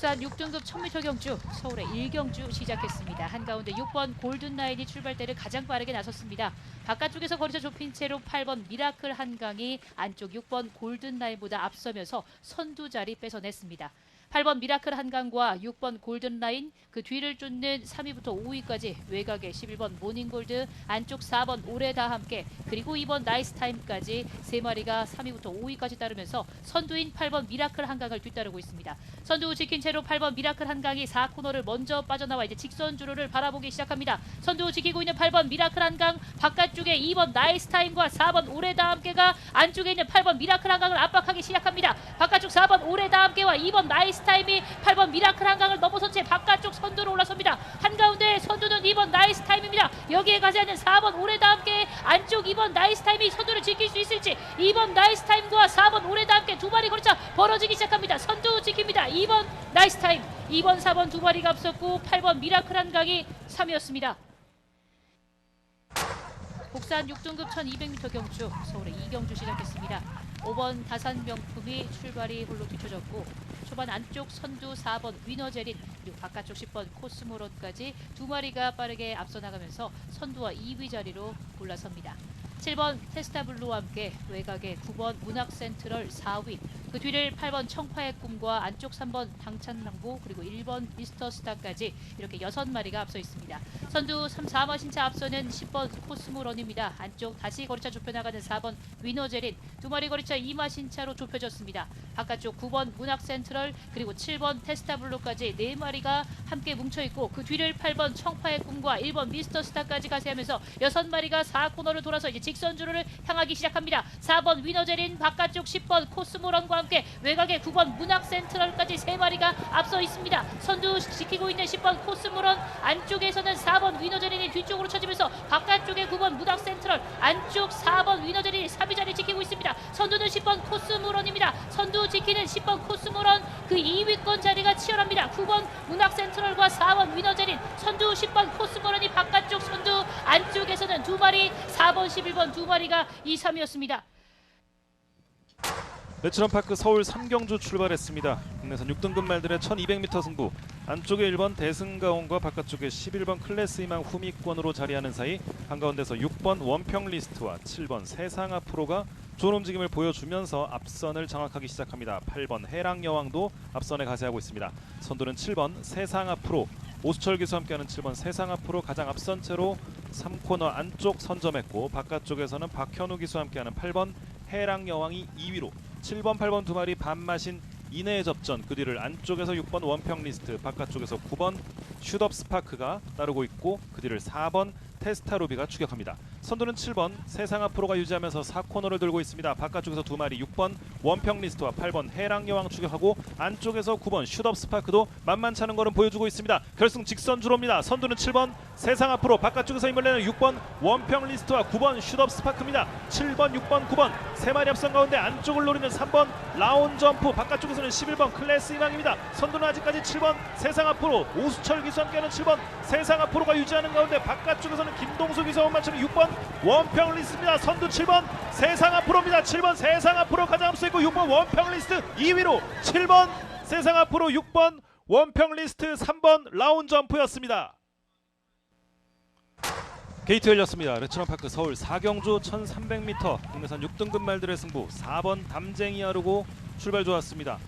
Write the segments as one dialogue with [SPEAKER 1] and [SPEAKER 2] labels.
[SPEAKER 1] 국산 6등급 1000m 경주 서울의 1경주 시작했습니다. 한가운데 6번 골든라인이 출발대를 가장 빠르게 나섰습니다. 바깥쪽에서 거리차 좁힌 채로 8번 미라클 한강이 안쪽 6번 골든라인보다 앞서면서 선두 자리 뺏어냈습니다. 8번 미라클 한강과 6번 골든라인 그 뒤를 쫓는 3위부터 5위까지 외곽의 11번 모닝골드 안쪽 4번 오레다 함께 그리고 2번 나이스 타임까지 세 마리가 3위부터 5위까지 따르면서 선두인 8번 미라클 한강을 뒤따르고 있습니다. 선두 지킨 채로 8번 미라클 한강이 4코너를 먼저 빠져나와 이제 직선 주로를 바라보기 시작합니다. 선두 지키고 있는 8번 미라클 한강 바깥쪽에 2번 나이스 타임과 4번 오레다 함께가 안쪽에 있는 8번 미라클 한강을 압박하기 시작합니다. 바깥쪽 4번 오레다 함께와 2번 나이스 타임이 8번 미라클 한강을 넘어선 채 바깥쪽 선두로 올라섭니다. 한가운데 선두는 2번 나이스타임입니다. 여기에 가지 않는 4번 오레다 함께 안쪽 2번 나이스타임이 선두를 지킬 수 있을지 2번 나이스타임과 4번 오레다 함께 두 마리 거리차 벌어지기 시작합니다. 선두 지킵니다. 2번 나이스타임 2번 4번 두 마리가 앞섰고 8번 미라클 한강이 3위였습니다. 국산 6등급 1200m 경주 서울의 이경주 시작했습니다. 5번 다산 명품이 출발이 홀로 뒤쳐졌고 초반 안쪽 선두 4번 위너제린 그리고 바깥쪽 10번 코스모롯까지 두 마리가 빠르게 앞서 나가면서 선두와 2위 자리로 올라섭니다. 7번 테스타블루와 함께 외곽의 9번 문학센트럴 4위 그 뒤를 8번 청파의 꿈과 안쪽 3번 당찬랑보 그리고 1번 미스터스타까지 이렇게 6마리가 앞서 있습니다. 선두 3, 4마신차 앞서는 10번 코스모런입니다. 안쪽 다시 거리차 좁혀나가는 4번 위너제린 두 마리 거리차 2마 신차로 좁혀졌습니다. 바깥쪽 9번 문학센트럴 그리고 7번 테스타블루까지 4마리가 함께 뭉쳐있고 그 뒤를 8번 청파의 꿈과 1번 미스터스타까지 가세하면서 6마리가 4코너를 돌아서 이제 직선 주로를 향하기 시작합니다. 4번 위너제린 바깥쪽 10번 코스모런과 함께 외곽의 9번 문학 센트럴까지 3마리가 앞서 있습니다. 선두 지키고 있는 10번 코스모런 안쪽에서는 4번 위너제린이 뒤쪽으로 쳐지면서 바깥쪽에 9번 문학 센트럴 안쪽 4번 위너제린이 3위 자리 지키고 있습니다. 선두는 10번 코스모런입니다. 선두 지키는 10번 코스모런 그 2위권 자리가 치열합니다. 9번 문학 센트럴과 4번 위너제린 선두 10번 코스모런이 바깥쪽 선두 안쪽에서는 두 마리 4번 11번 두 마리가 2, 3위였습니다.
[SPEAKER 2] 레츠런파크 서울 3경주 출발했습니다. 국내선 6등급 말들의 1200m 승부 안쪽에 1번 대승가온과 바깥쪽에 11번 클래스 희망 후미권으로 자리하는 사이 한가운데서 6번 원평 리스트와 7번 세상 앞으로가 좋은 움직임을 보여주면서 앞선을 장악하기 시작합니다. 8번 해랑 여왕도 앞선에 가세하고 있습니다. 선두는 7번 세상 앞으로 오수철 기수 함께하는 7번 세상 앞으로 가장 앞선 채로 3코너 안쪽 선점했고 바깥쪽에서는 박현우 기수 함께하는 8번 해랑 여왕이 2위로 7번, 8번 두 마리 반마신 이내의 접전. 그 뒤를 안쪽에서 6번 원평 리스트 바깥쪽에서 9번 슈덥 스파크가 따르고 있고 그 뒤를 4번 테스타루비가 추격합니다. 선두는 7번 세상 앞으로가 유지하면서 4코너를 돌고 있습니다. 바깥쪽에서 두 마리 6번 원평 리스트와 8번 해랑 여왕 추격하고 안쪽에서 9번 슈덥 스파크도 만만치 않은 걸음 보여주고 있습니다. 결승 직선 주로입니다. 선두는 7번 세상 앞으로 바깥쪽에서 힘을 내는 6번 원평 리스트와 9번 슈덥 스파크입니다. 7번, 6번, 9번 세 마리 앞선 가운데 안쪽을 노리는 3번 라운 점프 바깥쪽에서는 11번 클래스 희망입니다. 선두는 아직까지 7번 세상 앞으로 오수철 기수 함께하는 7번 세상 앞으로가 유지하는 가운데 바깥쪽에서는 김동수 기수와 만처럼 6번 원평 리스트입니다. 선두 7번 세상 앞으로입니다. 7번 세상 앞으로 가장 앞서 있고 6번 원평 리스트 2위로 7번 세상 앞으로 6번 원평 리스트 3번 라운 점프였습니다. 게이트 열렸습니다. 레츠런파크 서울 4경주 1300m 국내산 6등급 말들의 승부 4번 담쟁이 하르고 출발 좋았습니다.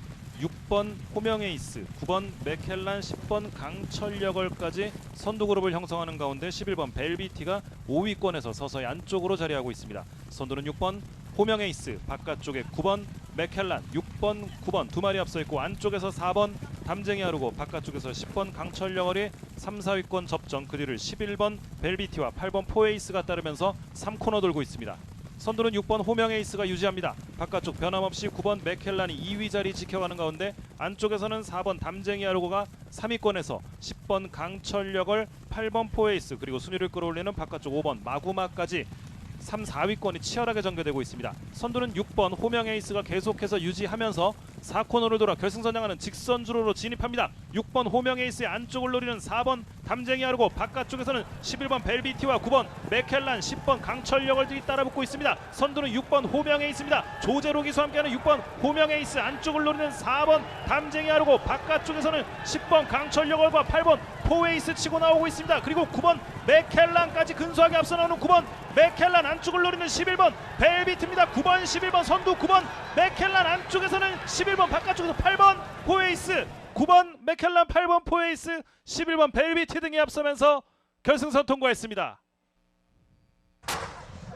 [SPEAKER 2] 6번 호명에이스, 9번 맥켈란, 10번 강철여걸까지 선두 그룹을 형성하는 가운데 11번 벨비티가 5위권에서 서서히 안쪽으로 자리하고 있습니다. 선두는 6번 호명에이스, 바깥쪽에 9번 맥켈란, 6번, 9번 두 마리 앞서 있고 안쪽에서 4번 담쟁이 하르고 바깥쪽에서 10번 강철여걸이 3, 4위권 접전 그 뒤를 11번 벨비티와 8번 포에이스가 따르면서 3코너 돌고 있습니다. 선두는 6번 호명에이스가 유지합니다. 바깥쪽 변함없이 9번 맥켈란이 2위 자리 지켜가는 가운데 안쪽에서는 4번 담쟁이 아르고가 3위권에서 10번 강철력을 8번 포에이스 그리고 순위를 끌어올리는 바깥쪽 5번 마구마까지 3, 4위권이 치열하게 전개되고 있습니다. 선두는 6번 호명 에이스가 계속해서 유지하면서 4코너를 돌아 결승선 향하는 직선 주로로 진입합니다. 6번 호명 에이스의 안쪽을 노리는 4번 담쟁이 하르고 바깥쪽에서는 11번 벨비티와 9번 맥켈란 10번 강철력을 뒤따라붙고 있습니다. 선두는 6번 호명 에이스입니다. 조제로 기수와 함께하는 6번 호명 에이스 안쪽을 노리는 4번 담쟁이 하르고 바깥쪽에서는 10번 강철력을과 8번 포웨이스 치고 나오고 있습니다. 그리고 9번 맥켈란까지 근소하게 앞서 나오는 9번 맥켈란 안쪽을 노리는 11번 벨비트입니다. 9번 11번 선두 9번 맥켈란 안쪽에서는 11번 바깥쪽에서 8번 포웨이스 9번 맥켈란 8번 포웨이스 11번 벨비트 등이 앞서면서 결승선 통과했습니다.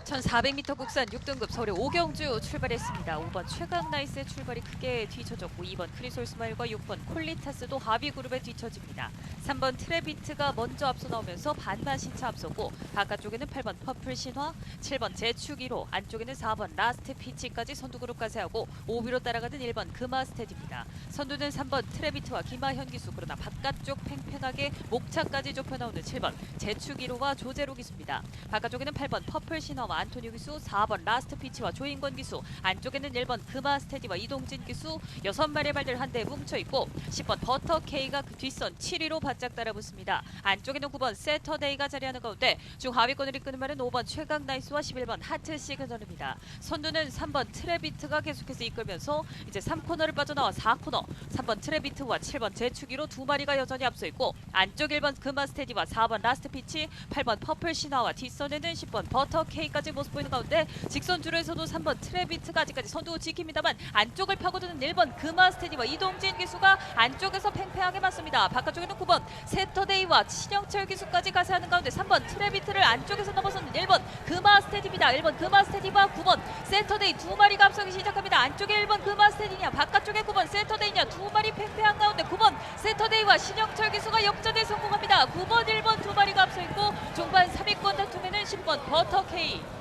[SPEAKER 3] 1400m 국산 6등급 서울의 오경주 출발했습니다. 5번 최강 나이스의 출발이 크게 뒤쳐졌고 2번 크리솔 스마일과 6번 콜리타스도 하비 그룹에 뒤쳐집니다. 3번 트레비트가 먼저 앞서 나오면서 반반 신차 앞서고 바깥쪽에는 8번 퍼플 신화, 7번 제축1호, 안쪽에는 4번 라스트 피치까지 선두 그룹까지 하고 5위로 따라가는 1번 금화스테디입니다. 선두는 3번 트레비트와 김하현 기수 그러나 바깥쪽 팽팽하게 목차까지 좁혀 나오는 7번 제축1호와 조제로 기수입니다. 바깥쪽에는 8번 퍼플 신화와 안토니오 기수, 4번 라스트 피치와 조인권 기수, 안쪽에는 1번 금화 스테디와 이동진 기수 6마리의 발들 한 대 뭉쳐 있고 10번 버터 K가 그 뒷선 7위로 바짝 따라붙습니다. 안쪽에는 9번 세터데이가 자리하는 가운데 중하위권을 이끄는 말은 5번 최강 나이스와 11번 하트 시그널입니다. 선두는 3번 트레비트가 계속해서 이끌면서 이제 3코너를 빠져나와 4코너 3번 트레비트와 7번 제축이로 두 마리가 여전히 앞서 있고 안쪽 1번 금화 스테디와 4번 라스트 피치 8번 퍼플 신화와 뒷선에는 10번 버터 K 까지 모습 보이는 가운데 직선 줄에서도 3번 트레비트가 아직까지 선두 지킵니다만 안쪽을 파고드는 1번 금화 스테디와 이동진 기수가 안쪽에서 팽팽하게 맞습니다. 바깥쪽에는 9번 세터데이와 신영철 기수까지 가세하는 가운데 3번 트레비트를 안쪽에서 넘어서는 1번 금화 스테디입니다. 1번 금화 스테디와 9번 세터데이 두 마리가 앞서기 시작합니다. 안쪽에 1번 금화 스테디냐 바깥쪽에 9번 세터데이냐 두 마리 팽팽한 가운데 9번 세터데이와 신영철 기수가 역전에 성공합니다. 9번 1번 두 마리가 앞서 있고 종반 3위권 다툼에는 10번 버터 K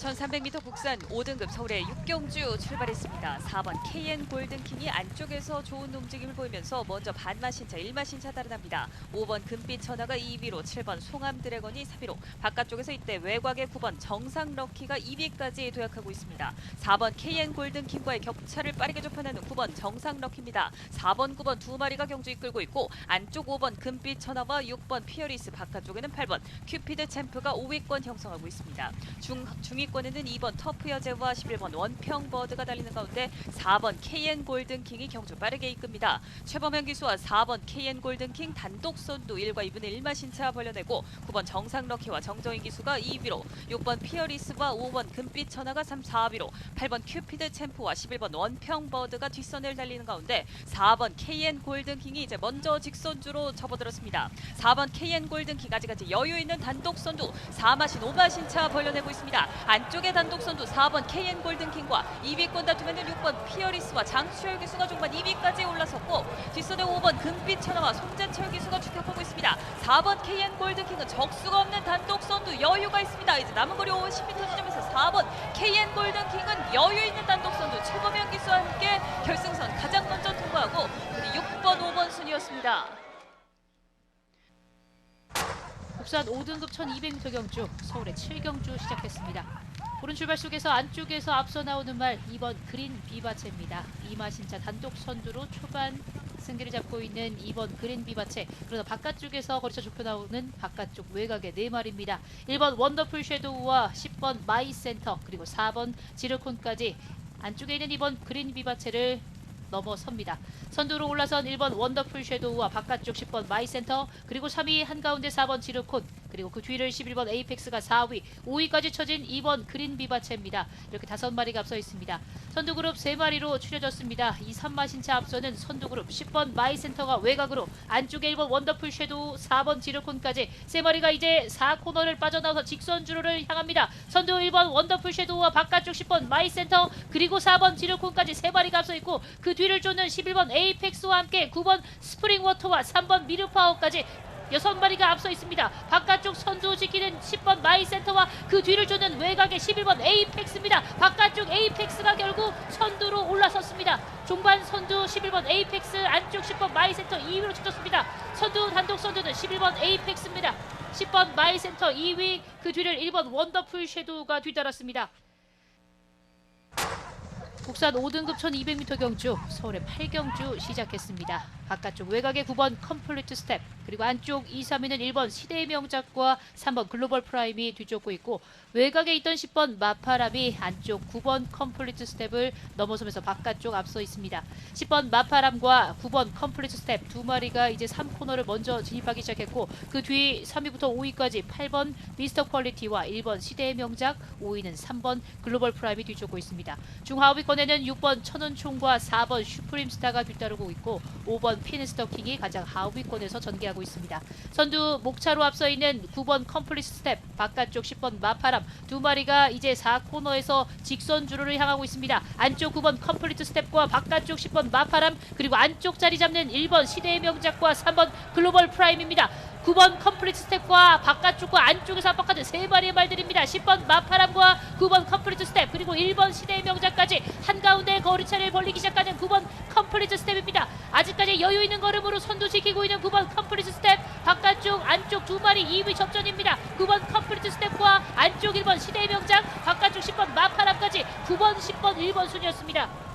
[SPEAKER 3] 1300m 국산 5등급 서울의 육경주 출발했습니다. 4번 KN 골든킹이 안쪽에서 좋은 움직임을 보이면서 먼저 반마신차, 1마신차 따라납니다. 5번 금빛 천하가 2위로 7번 송암 드래곤이 3위로 바깥쪽에서 이때 외곽의 9번 정상 럭키가 2위까지 도약하고 있습니다. 4번 KN 골든킹과의 격차를 빠르게 좁혀내는 9번 정상 럭키입니다. 4번, 9번 두 마리가 경주 이끌고 있고 안쪽 5번 금빛 천하와 6번 피어리스 바깥쪽에는 8번 큐피드 챔프가 5위권 형성하고 있습니다. 중, 중위 권에는 2번 터프 여제와 11번 원평 버드가 달리는 가운데 4번 KN 골든킹이 경주 빠르게 이끕니다. 최범현 기수와 4번 KN 골든킹 단독 선두 1과 2분의 1마 신 차 벌려내고 9번 정상 럭키와 정정희 기수가 2위로 6번 피어리스와 5번 금빛 천하가 3, 4위로 8번 큐피드 챔프와 11번 원평 버드가 뒷선을 달리는 가운데 4번 KN 골든킹이 이제 먼저 직선주로 접어들었습니다. 4번 KN 골든킹 아직까지 여유 있는 단독 선두 4마신 5마신 차 벌려내고 있습니다. 안 쪽에 단독 선두 4번 KN 골든킹과 2위권 다툼에는 6번 피어리스와 장수열 기수가 종반 2위까지 올라섰고 뒷선에 5번 금빛 천하와 송재철 기수가 추격하고 있습니다. 4번 KN 골든킹은 적수가 없는 단독 선두 여유가 있습니다. 이제 남은 거리 50m 지점에서 4번 KN 골든킹은 여유 있는 단독 선두 최범현 기수와 함께 결승선 가장 먼저 통과하고 우리 6번, 5번 순이었습니다.
[SPEAKER 1] 국산 5등급 1200m 경주 서울의 7경주 시작했습니다. 오른 출발 속에서 안쪽에서 앞서 나오는 말 2번 그린 비바체입니다. 이마신차 단독 선두로 초반 승기를 잡고 있는 2번 그린 비바체 그러나 바깥쪽에서 거리차 좁혀 나오는 바깥쪽 외곽의 네 마리입니다. 1번 원더풀 섀도우와 10번 마이센터 그리고 4번 지르콘까지 안쪽에 있는 2번 그린 비바체를 넘어섭니다. 선두로 올라선 1번 원더풀 섀도우와 바깥쪽 10번 마이센터 그리고 3위 한가운데 4번 지르콘 그리고 그 뒤를 11번 에이펙스가 4위 5위까지 쳐진 2번 그린 비바체입니다. 이렇게 다섯 마리가 앞서 있습니다. 선두 그룹 3마리로 추려졌습니다. 이 3마신차 앞서는 선두 그룹 10번 마이센터가 외곽으로 안쪽에 1번 원더풀 섀도우 4번 지르콘까지 3마리가 이제 4코너를 빠져나와서 직선 주로를 향합니다. 선두 1번 원더풀 섀도우와 바깥쪽 10번 마이센터 그리고 4번 지르콘까지 3마리가 앞서 있고 그 뒤를 쫓는 11번 에이펙스와 함께 9번 스프링워터와 3번 미르파워까지 여섯 마리가 앞서 있습니다. 바깥쪽 선두 지키는 10번 마이센터와 그 뒤를 쫓는 외곽의 11번 에이펙스입니다. 바깥쪽 에이펙스가 결국 선두로 올라섰습니다. 종반 선두 11번 에이펙스 안쪽 10번 마이센터 2위로 쳐졌습니다. 선두 단독 선두는 11번 에이펙스입니다. 10번 마이센터 2위 그 뒤를 1번 원더풀 섀도우가 뒤따랐습니다. 국산 5등급 1200m 경주 서울의 8경주 시작했습니다. 바깥쪽 외곽의 9번 컴플리트 스텝 그리고 안쪽 2, 3위는 1번 시대의 명작과 3번 글로벌 프라임이 뒤쫓고 있고 외곽에 있던 10번 마파람이 안쪽 9번 컴플리트 스텝을 넘어서면서 바깥쪽 앞서 있습니다. 10번 마파람과 9번 컴플리트 스텝 두 마리가 이제 3코너를 먼저 진입하기 시작했고 그 뒤 3위부터 5위까지 8번 미스터 퀄리티와 1번 시대의 명작 5위는 3번 글로벌 프라임이 뒤쫓고 있습니다. 중하위권에는 6번 천은총과 4번 슈프림스타가 뒤따르고 있고 5번 피니스터킹이 가장 하위권에서 전개하고 있습니다. 선두 목차로 앞서 있는 9번 컴플리트 스텝 바깥쪽 10번 마파람 두 마리가 이제 4코너에서 직선 주로를 향하고 있습니다. 안쪽 9번 컴플리트 스텝과 바깥쪽 10번 마파람 그리고 안쪽 자리 잡는 1번 시대의 명작과 3번 글로벌 프라임입니다. 9번 컴플리트 스텝과 바깥쪽과 안쪽에서 압박하는 세 마리의 말들입니다. 10번 마파람과 9번 컴플리트 스텝 그리고 1번 시대의 명작까지 한가운데 거리차를 벌리기 시작하는 9번 컴플리트 스텝입니다. 아직까지 여유 있는 걸음으로 선두 지키고 있는 9번 컴플리트 스텝 바깥쪽 안쪽 두 마리 2위 접전입니다. 9번 컴플리트 스텝과 안쪽 1번 시대의 명작 바깥쪽 10번 마파람까지 9번 10번 1번 순이었습니다.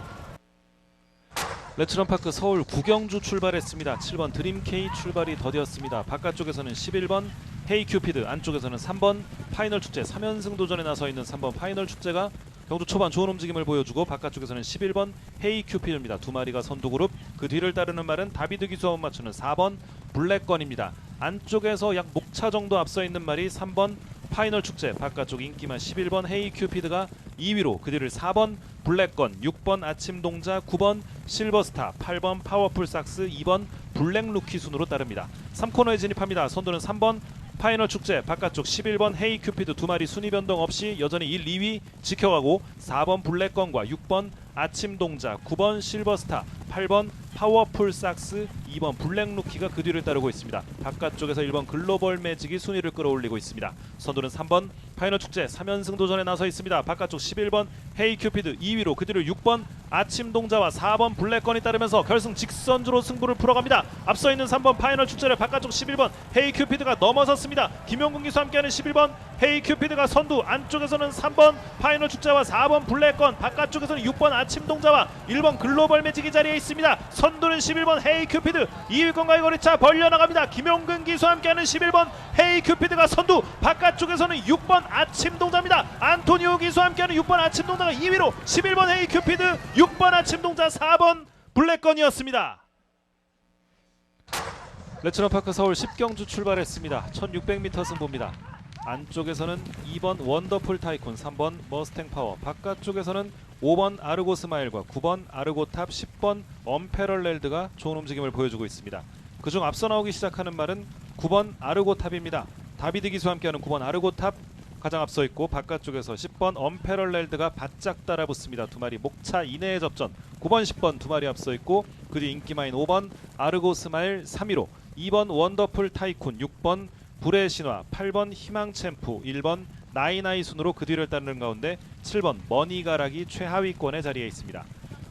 [SPEAKER 2] 레츠런파크 서울 구경주 출발했습니다. 7번 드림K 출발이 더디었습니다. 바깥쪽에서는 11번 헤이큐피드, 안쪽에서는 3번 파이널 축제 3연승 도전에 나서 있는 3번 파이널 축제가 경주 초반 좋은 움직임을 보여주고 바깥쪽에서는 11번 헤이큐피드입니다. 두 마리가 선두 그룹 그 뒤를 따르는 말은 다비드 기수와 맞추는 4번 블랙건입니다. 안쪽에서 약 목차 정도 앞서 있는 말이 3번 파이널 축제 바깥쪽 인기만 11번 헤이큐피드가 2위로 그 뒤를 4번 블랙건, 6번 아침 동자, 9번 실버스타, 8번 파워풀 삭스, 2번 블랙 루키 순으로 따릅니다. 3코너에 진입합니다. 선두는 3번 파이널 축제 바깥쪽 11번 헤이 큐피드 두 마리 순위 변동 없이 여전히 1, 2위 지켜가고 4번 블랙건과 6번 아침 동자, 9번 실버스타, 8번 파워풀 삭스, 2번 블랙 루키가 그 뒤를 따르고 있습니다. 바깥쪽에서 1번 글로벌 매직이 순위를 끌어올리고 있습니다. 선두는 3번 파이널 축제 3연승 도전에 나서 있습니다. 바깥쪽 11번 헤이 큐피드 2위로 그 뒤를 6번 아침 동자와 4번 블랙건이 따르면서 결승 직선주로 승부를 풀어갑니다. 앞서 있는 3번 파이널 축제를 바깥쪽 11번 헤이 큐피드가 넘어섰습니다. 김용근 기수 함께하는 11번 헤이 큐피드가 선두 안쪽에서는 3번 파이널 축제와 4번 블랙건 바깥쪽에서는 6번 아침 동자와 1번 글로벌 매직이 자리에 있습니다. 선두는 11번 헤이 큐피드 2위권과의 거리차 벌려나갑니다. 김용근 기수 함께하는 11번 헤이 큐피드가 선두 바깥쪽에서는 6번 아침 동자입니다. 안토니오 기수 함께하는 6번 아침 동자가 2위로 11번 헤이 큐피드 6번 아침 동자 4번 블랙건이었습니다. 레츠런파크 서울 10경주 출발했습니다. 1600m 승부입니다. 안쪽에서는 2번 원더풀 타이쿤, 3번 머스탱 파워, 바깥쪽에서는 5번 아르고 스마일과 9번 아르고 탑, 10번 엄페럴렐드가 좋은 움직임을 보여주고 있습니다. 그중 앞서 나오기 시작하는 말은 9번 아르고 탑입니다. 다비드 기수 함께하는 9번 아르고 탑 가장 앞서 있고 바깥쪽에서 10번 엄페럴렐드가 바짝 따라붙습니다. 두 마리 목차 이내의 접전. 9번 10번 두 마리 앞서 있고 그 뒤 인기마인 5번 아르고 스마일 3위로 2번 원더풀 타이쿤 6번 불의 신화 8번 희망 챔프 1번 나이나이 순으로 그 뒤를 따르는 가운데 7번 머니가락이 최하위권에 자리해 있습니다.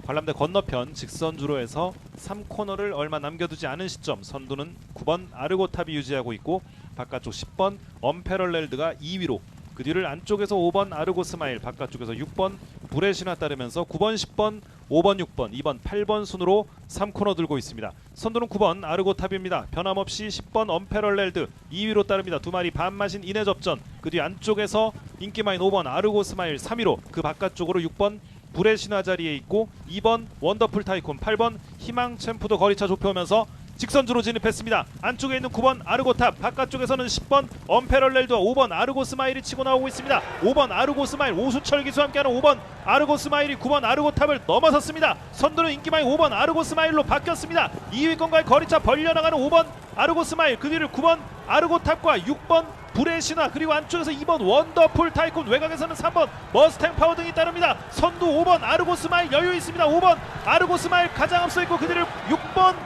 [SPEAKER 2] 관람대 건너편 직선 주로에서 3코너를 얼마 남겨두지 않은 시점 선두는 9번 아르고탑이 유지하고 있고 바깥쪽 10번 엄페럴렐드가 2위로 그 뒤를 안쪽에서 5번 아르고 스마일 바깥쪽에서 6번 불의 신화 따르면서 9번 10번 5번 6번 2번 8번 순으로 3코너 들고 있습니다. 선두는 9번 아르고탑입니다. 변함없이 10번 엄페럴렐드 2위로 따릅니다. 두 마리 반마신 이내 접전 그 뒤 안쪽에서 인기마인 5번 아르고 스마일 3위로 그 바깥쪽으로 6번 불의 신화 자리에 있고 2번 원더풀 타이콘 8번 희망 챔프도 거리차 좁혀오면서 직선주로 진입했습니다. 안쪽에 있는 9번 아르고탑, 바깥쪽에서는 10번 엄페럴렐드와 5번 아르고 스마일이 치고 나오고 있습니다. 5번 아르고 스마일 오수철 기수 함께하는 5번 아르고 스마일이 9번 아르고탑을 넘어섰습니다. 선두는 인기마이 5번 아르고 스마일로 바뀌었습니다. 2위권과의 거리차 벌려나가는 5번 아르고 스마일 그 뒤를 9번 아르고탑과 6번 불의 신화 그리고 안쪽에서 2번 원더풀 타이쿤 외곽에서는 3번 머스탱 파워 등이 따릅니다. 선두 5번 아르고 스마일 여유 있습니다. 5번 아르고 스마일 가장 앞서 있고 그 뒤를 6번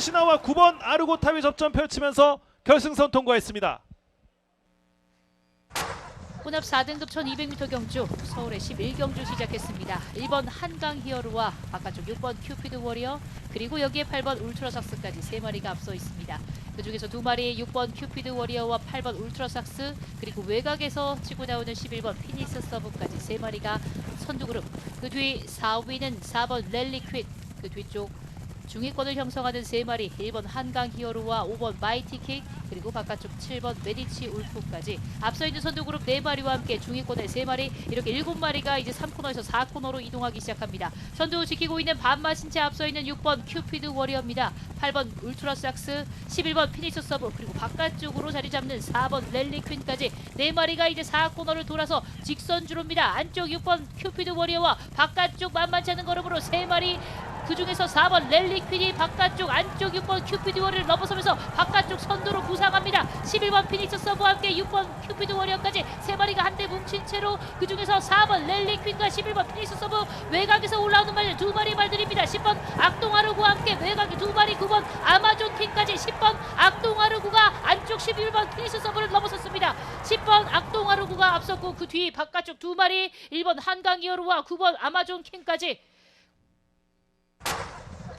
[SPEAKER 2] 신화와 9번 아르고탑이 접전 펼치면서 결승선 통과했습니다.
[SPEAKER 1] 혼합 4등급 1200m 경주 서울의 11경주 시작했습니다. 1번 한강 히어로와 바깥쪽 6번 큐피드 워리어 그리고 여기에 8번 울트라삭스까지 3마리가 앞서 있습니다. 그중에서 두 마리 6번 큐피드 워리어와 8번 울트라삭스 그리고 외곽에서 치고 나오는 11번 피니스 서브까지 3마리가 선두 그룹 그 뒤 4위는 4번 랠리 퀸 그 뒤쪽 중위권을 형성하는 3마리 1번 한강 히어로와 5번 마이티 킥 그리고 바깥쪽 7번 메디치 울프까지 앞서 있는 선두그룹 4마리와 함께 중위권의 3마리 이렇게 7마리가 이제 3코너에서 4코너로 이동하기 시작합니다. 선두 지키고 있는 반마신 채 앞서 있는 6번 큐피드 워리어입니다. 8번 울트라삭스 11번 피니셔 서브 그리고 바깥쪽으로 자리 잡는 4번 랠리 퀸까지 4마리가 이제 4코너를 돌아서 직선주로입니다. 안쪽 6번 큐피드 워리어와 바깥쪽 만만치 않은 걸음으로 3마리 그 중에서 4번 랠리 퀸이 바깥쪽 안쪽 6번 큐피드 워리를 넘어서면서 바깥쪽 선두로 부상합니다. 11번 피닉스 서브와 함께 6번 큐피드 워리어까지 세 마리가 한데 뭉친 채로 그 중에서 4번 랠리 퀸과 11번 피닉스 서브 외곽에서 올라오는 말두 마리 말들입니다. 10번 악동아르구와 함께 외곽에 두 마리 9번 아마존 킹까지 10번 악동아르구가 안쪽 11번 피닉스 서브를 넘어섰습니다. 10번 악동아르구가 앞섰고 그 뒤 바깥쪽 두 마리 1번 한강 이어루와 9번 아마존 킹까지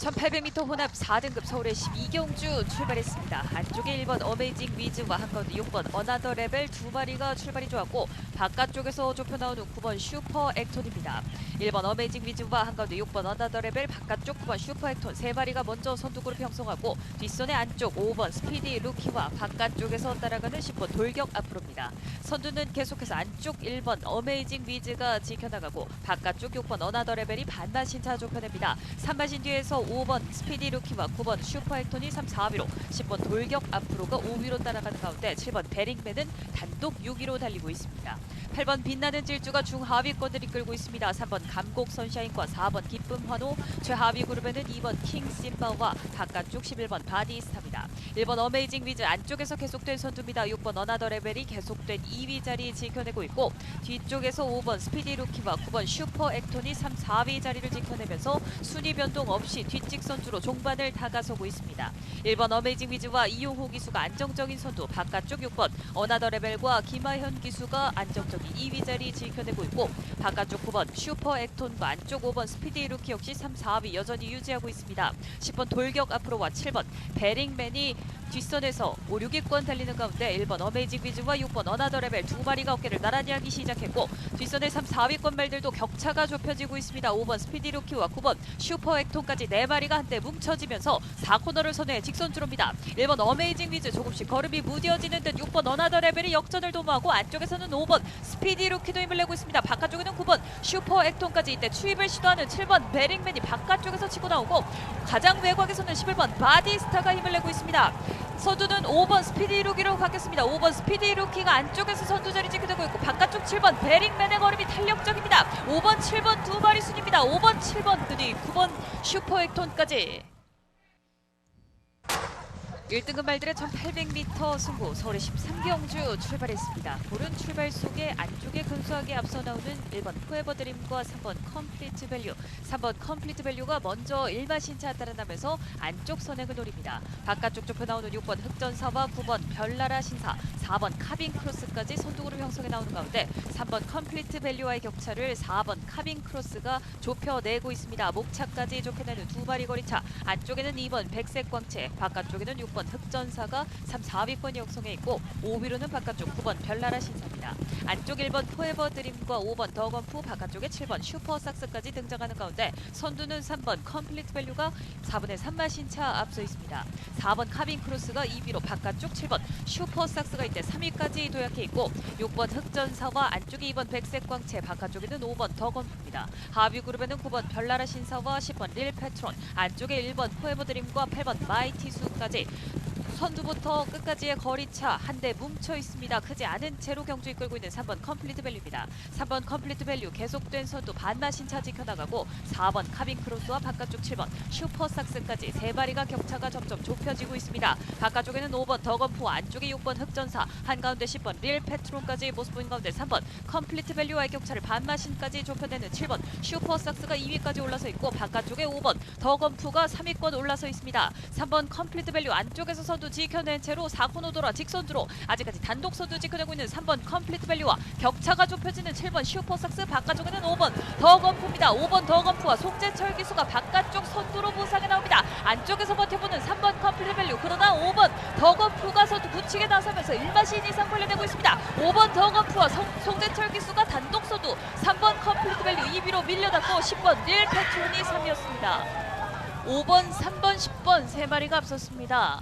[SPEAKER 3] 1800m 혼합 4등급 서울의 12경주 출발했습니다. 안쪽에 1번 어메이징 위즈와 한가운데 6번 어나더 레벨 두 마리가 출발이 좋았고 바깥쪽에서 좁혀 나오는 9번 슈퍼 액톤입니다. 1번 어메이징 위즈와 한가운데 6번 어나더 레벨 바깥쪽 9번 슈퍼 액톤 세 마리가 먼저 선두 그룹 형성하고 뒷선의 안쪽 5번 스피디 루키와 바깥쪽에서 따라가는 10번 돌격 앞으로입니다. 선두는 계속해서 안쪽 1번 어메이징 위즈가 지켜나가고 바깥쪽 6번 어나더 레벨이 반마신차 좁혀냅니다. 3마신 뒤에서 5번 스피디 루키와 9번 슈퍼 액톤이 3, 4위로 10번 돌격 앞으로가 5위로 따라가는 가운데 7번 베링맨은 단독 6위로 달리고 있습니다. 8번 빛나는 질주가 중하위권을 이끌고 있습니다. 3번 감곡 선샤인과 4번 기쁨 환호, 최하위 그룹에는 2번 킹 심바와 바깥쪽 11번 바디스타입니다. 1번 어메이징 위즈 안쪽에서 계속된 선두입니다. 6번 어나더 레벨이 계속된 2위 자리 지켜내고 있고 뒤쪽에서 5번 스피디 루키와 9번 슈퍼 액톤이 3, 4위 자리를 지켜내면서 순위 변동 없이 뒷직 선두로 종반을 다가서고 있습니다. 1번 어메이징 위즈와 이용호 기수가 안정적인 선두, 바깥쪽 6번 어나더 레벨과 김하현 기수가 안정적인 2위 자리 지켜내고 있고 바깥쪽 9번 슈퍼 액톤과 안쪽 5번 스피디 루키 역시 3, 4위 여전히 유지하고 있습니다. 10번 돌격 앞으로와 7번 베링맨이 뒷선에서 5, 6위권 달리는 가운데 1번 어메이징 위즈와 6번 어나더 레벨 두 마리가 어깨를 나란히 하기 시작했고 뒷선의 3, 4위권 말들도 격차가 좁혀지고 있습니다. 5번 스피디 루키와 9번 슈퍼 액톤까지 네 마리가 한때 뭉쳐지면서 4코너를 선회 직선주로입니다. 1번 어메이징 위즈 조금씩 걸음이 무뎌지는 듯 6번 어나더 레벨이 역전을 도모하고 안쪽에서는 5번 스피디 루키도 힘을 내고 있습니다. 바깥쪽에는 9번 슈퍼 액톤까지 이때 추입을 시도하는 7번 베링맨이 바깥쪽에서 치고 나오고 가장 외곽에서는 11번 바디스타가 힘을 내고 있습니다. 선두는 5번 스피디 루키로 바뀌었습니다. 5번 스피디 루키가 안쪽에서 선두 자리 지켜되고 있고 바깥쪽 7번 베링맨의 걸음이 탄력적입니다. 5번, 7번 두 마리 순입니다. 5번, 7번 그뒤 9번 슈퍼 액톤까지 1등급 말들의 1800m 승부 서울의 13경주 출발했습니다. 고른 출발 속에 안쪽에 근소하게 앞서 나오는 1번 포에버 드림과 3번 컴플리트 밸류 3번 컴플리트 밸류가 먼저 1마 신차 따라나면서 안쪽 선행을 노립니다. 바깥쪽 좁혀 나오는 6번 흑전사와 9번 별나라 신사 4번 카빈 크로스까지 선두그룹 형성에 나오는 가운데 3번 컴플리트 밸류와의 격차를 4번 카빈 크로스가 좁혀내고 있습니다. 목차까지 좁혀내는 두 마리 거리차 안쪽에는 2번 백색 광채 바깥쪽에는 6번 흑전사가 3, 4위권이 형성해 있고 5위로는 바깥쪽 9번 별나라 신사입니다. 안쪽 1번 포에버 드림과 5번 더건프 바깥쪽에 7번 슈퍼삭스까지 등장하는 가운데 선두는 3번 컴플리트 밸류가 4분의 3마 신차 앞서 있습니다. 4번 카빈 크로스가 2위로 바깥쪽 7번 슈퍼삭스가 이때 3위까지 도약해 있고 6번 흑전사와 안쪽에 2번 백색 광채 바깥쪽에는 5번 더건프 입니다. 하위 그룹에는 9번 별나라 신사와 10번 릴 페트론 안쪽에 1번 포에버 드림과 8번 마이티수까지 선두부터 끝까지의 거리차 한 대 뭉쳐 있습니다. 크지 않은 채로 경주 이끌고 있는 3번 컴플리트 밸류입니다. 3번 컴플리트 밸류 계속된 선두 반마신차 지켜나가고 4번 카빈 크로스와 바깥쪽 7번 슈퍼삭스까지 세 마리가 격차가 점점 좁혀지고 있습니다. 바깥쪽에는 5번 더건포 안쪽에 6번 흑전사 한가운데 10번 릴 페트론까지 모습 보인 가운데 3번 컴플리트 밸류와의 격차를 반마신까지 좁혀내는 7번 슈퍼삭스가 2위까지 올라서 있고 바깥쪽에 5번 더건프가 3위권 올라서 있습니다. 3번 컴플리트 밸류 안쪽에서 선두 선두 지켜낸 채로 4코너 돌아 직선주로 아직까지 단독 선두 지켜내고 있는 3번 컴플리트 밸류와 격차가 좁혀지는 7번 슈퍼삭스 바깥쪽에는 5번 더건프입니다. 5번 더건프와 송재철 기수가 바깥쪽 선두로 부상에 나옵니다. 안쪽에서 버텨보는 3번 컴플리트 밸류 그러나 5번 더건프가 선두 굳히게 나서면서 1마신 이상 걸려내고 있습니다. 5번 더건프와 송, 송재철 기수가 단독 선두 3번 컴플리트 밸류 2위로 밀려났고 10번 릴 패트론이 3위였습니다. 5번, 3번, 10번 세 마리가 앞섰습니다.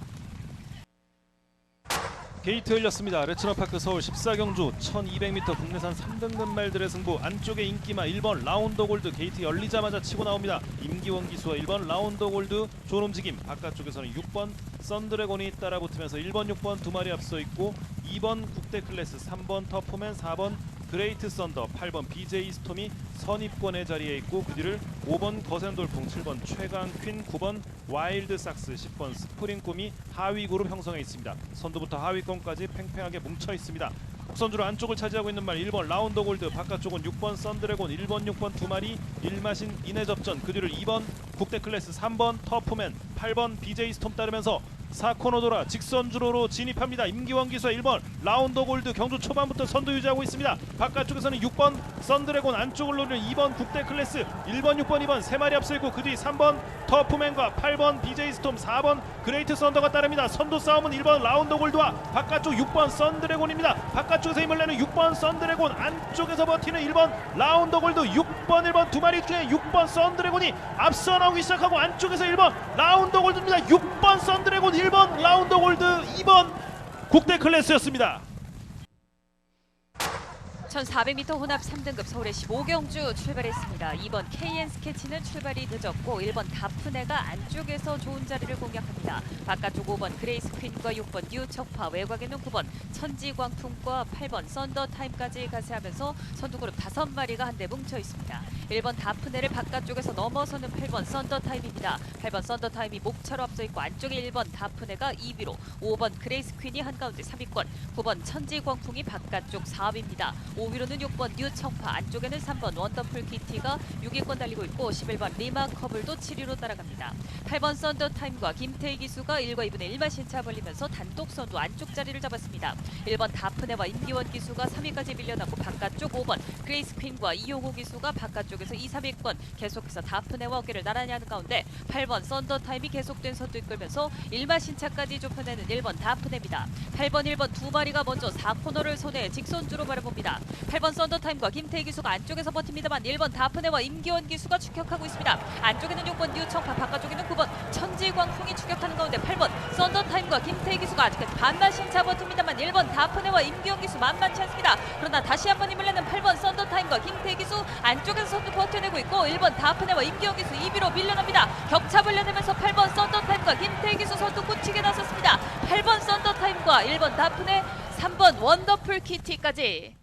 [SPEAKER 2] 게이트 열렸습니다. 레츠너파크 서울 14경주 1200m 국내산 3등급 말들의 승부 안쪽에 인기마 1번 라운더 골드 게이트 열리자마자 치고 나옵니다. 임기원 기수와 1번 라운더 골드 좋은 움직임 바깥쪽에서는 6번 썬드래곤이 따라붙으면서 1번 6번 두 마리 앞서 있고 2번 국대 클래스 3번 터프맨 4번 그레이트 썬더 8번 BJ 스톰이 선입권의 자리에 있고 그 뒤를 5번 거센 돌풍 7번 최강 퀸 9번 와일드 삭스 10번 스프링 꿈이 하위 그룹 형성해 있습니다. 선두부터 하위권까지 팽팽하게 뭉쳐 있습니다. 선주로 안쪽을 차지하고 있는 말 1번 라운더 골드 바깥쪽은 6번 썬드래곤 1번 6번 두 마리 1마신 이내 접전 그 뒤를 2번 국대 클래스 3번 터프맨 8번 BJ 스톰 따르면서 4코너 돌아 직선 주로로 진입합니다. 임기원 기수와 1번 라운더 골드 경주 초반부터 선두 유지하고 있습니다. 바깥쪽에서는 6번 썬드래곤 안쪽을 노리는 2번 국대 클래스 1번 6번 2번 세 마리 앞서 있고 그 뒤 3번 터프맨과 8번 BJ 스톰 4번 그레이트 썬더가 따릅니다. 선두 싸움은 1번 라운더 골드와 바깥쪽 6번 썬드래곤입니다. 바깥쪽에서 힘을 내는 6번 썬드래곤 안쪽에서 버티는 1번 라운더 골드 6번 1번 두 마리 중에 6번 썬드래곤이 앞서 나오기 시작하고 안쪽에서 1번 라운더 골드입니다. 6번 썬드래곤 1번 라운더 골드 2번 국대 클래스였습니다.
[SPEAKER 3] 1400m 혼합 3등급 서울의 15경주 출발했습니다. 2번 KN 스케치는 출발이 늦었고 1번 다프네가 안쪽에서 좋은 자리를 공략합니다. 바깥쪽 5번 그레이스 퀸과 6번 뉴척파 외곽에는 9번 천지광풍과 8번 썬더 타임까지 가세하면서 선두그룹 5마리가 한데 뭉쳐 있습니다. 1번 다프네를 바깥쪽에서 넘어서는 8번 썬더 타임입니다. 8번 썬더 타임이 목차로 앞서 있고 안쪽에 1번 다프네가 2위로 5번 그레이스 퀸이 한가운데 3위권 9번 천지광풍이 바깥쪽 4위입니다. 5위로는 6번 뉴청파 안쪽에는 3번 원더풀 키티가 6위권 달리고 있고 11번 리마 커블도 7위로 따라갑니다. 8번 썬더 타임과 김태희 기수가 1과 2분의 1마 신 차 벌리면서 단독 선두 안쪽 자리를 잡았습니다. 1번 다프네와 임기원 기수가 3위까지 밀려나고 바깥쪽 5번 그레이스 퀸과 이용호 기수가 바깥쪽에서 2, 3위권 계속해서 다프네와 어깨를 나란히 하는 가운데 8번 썬더 타임이 계속된 선두 이끌면서 1마 신차까지 좁혀내는 1번 다프네입니다. 8번 1번 두 마리가 먼저 4코너를 손에 직선주로 바라봅니다. 8번 썬더타임과 김태희 기수가 안쪽에서 버팁니다만 1번 다프네와 임기원 기수가 추격하고 있습니다. 안쪽에는 6번 뉴청파 바깥쪽에는 9번 천지광풍이 추격하는 가운데 8번 썬더타임과 김태희 기수가 아직까지 반마신 차 버팁니다만 1번 다프네와 임기원 기수 만만치 않습니다. 그러나 다시 한번 힘을 내는 8번 썬더타임과 김태희 기수 안쪽에서 선두 버텨내고 있고 1번 다프네와 임기원 기수 2위로 밀려납니다. 격차 벌려내면서 8번 썬더타임과 김태희 기수 선두 굳히게 나섰습니다. 8번 썬더타임과 1번 다프네 3번 원더풀 키티까지